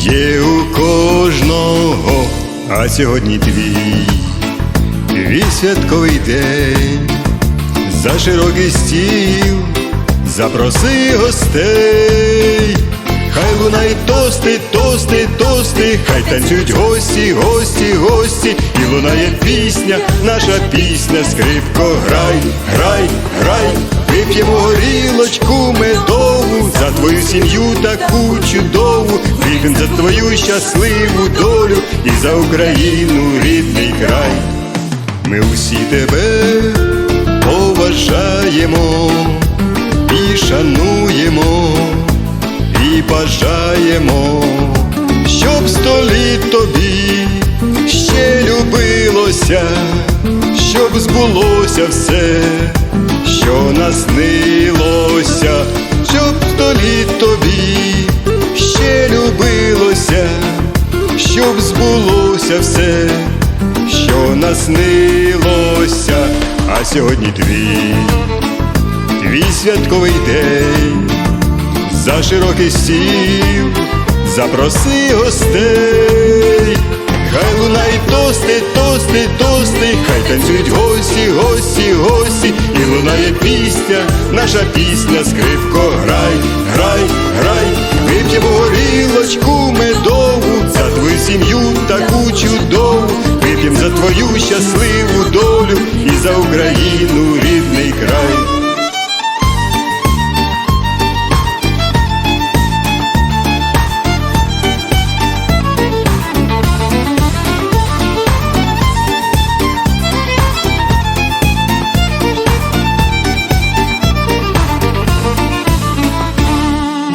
є у кожного, а сьогодні твій, твій святковий день, за широкий стіл, запроси гостей, хай лунають тости, тости, тости, хай танцюють гості, гості, гості, і лунає пісня, наша пісня, скрипко, грай, грай, грай, вип'ємо горілочку медову, за твою сім'ю таку чудову, вип'ємо за твою щасливу долю і за Україну рідний край. Ми усі тебе поважаємо і шануємо, і бажаємо, щоб сто літ тобі ще любилося, щоб збулося все, що наснилося, щоб сто літ тобі ще любилося, щоб збулося все що наснилося, а сьогодні твій, твій святковий день, за широкий стіл, запроси гостей, хай лунають тости, тости, тости, хай танцюють гості, гості, гості, пісня, наша пісня, скрипко, грай, грай, грай, вип'ємо горілочку медову, за твою сім'ю таку чудову, вип'єм за твою щасливу долю і за Україну рідний край.